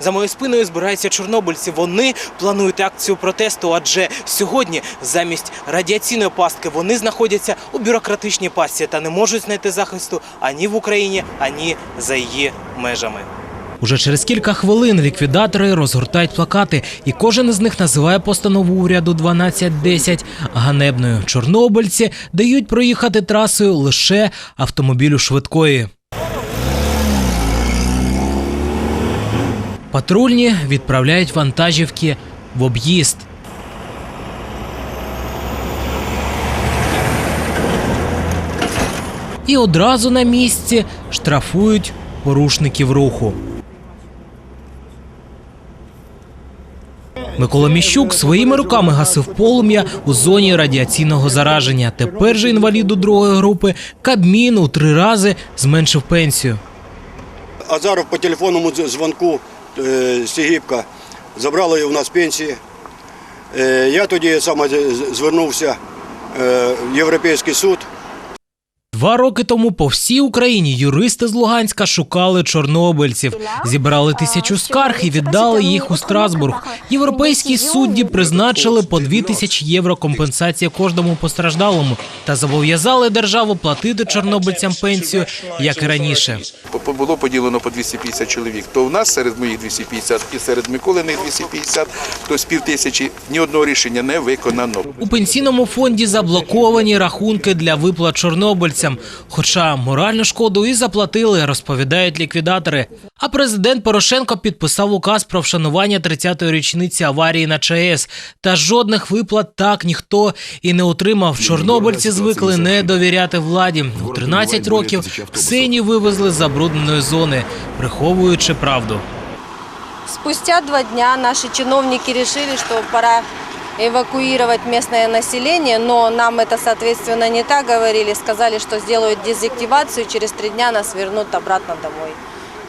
За моєю спиною збираються чорнобильці. Вони планують акцію протесту, адже сьогодні замість радіаційної пастки вони знаходяться у бюрократичній пастці та не можуть знайти захисту ані в Україні, ані за її межами. Уже через кілька хвилин ліквідатори розгортають плакати, і кожен із них називає постанову уряду 1210 ганебною. Чорнобильці дають проїхати трасою лише автомобілю швидкої. Патрульні відправляють вантажівки в об'їзд. І одразу на місці штрафують порушників руху. Микола Міщук своїми руками гасив полум'я у зоні радіаційного зараження. Тепер же інваліду другої групи Кабмін у три рази зменшив пенсію. Азаров по телефонному дз- дзвонку е, забрала забрали у нас пенсії. Е, Я тоді саме звернувся е, в Європейський суд. Два роки тому по всій Україні юристи з Луганська шукали чорнобильців, зібрали тисячу скарг і віддали їх у Страсбург. Європейські судді призначили по дві тисячі євро компенсації кожному постраждалому та зобов'язали державу платити чорнобильцям пенсію, як і раніше. Було поділено по 250 чоловік. То в нас серед моїх 250 і серед Миколиних 250, то з пів тисячі ні одного рішення не виконано. У пенсійному фонді заблоковані рахунки для виплат чорнобильцям. Хоча моральну шкоду і заплатили, розповідають ліквідатори. А президент Порошенко підписав указ про вшанування 30-ї річниці аварії на ЧАЕС. Та жодних виплат так ніхто і не отримав. Чорнобильці звикли не довіряти владі. У 13 років Ксенію вивезли з забрудненої зони, приховуючи правду. Спустя два дня наши чиновники решили, что пора эвакуировать местное население, но нам это, соответственно, не так говорили. Сказали, что сделают дезактивацию, через три дня нас вернут обратно домой.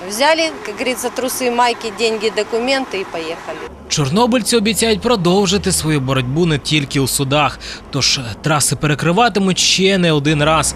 Взяли, как говорится, трусы, майки, деньги, документы и поехали. Чорнобильці обіцяють продовжити свою боротьбу не тільки у судах, тож траси перекриватимуть ще не один раз.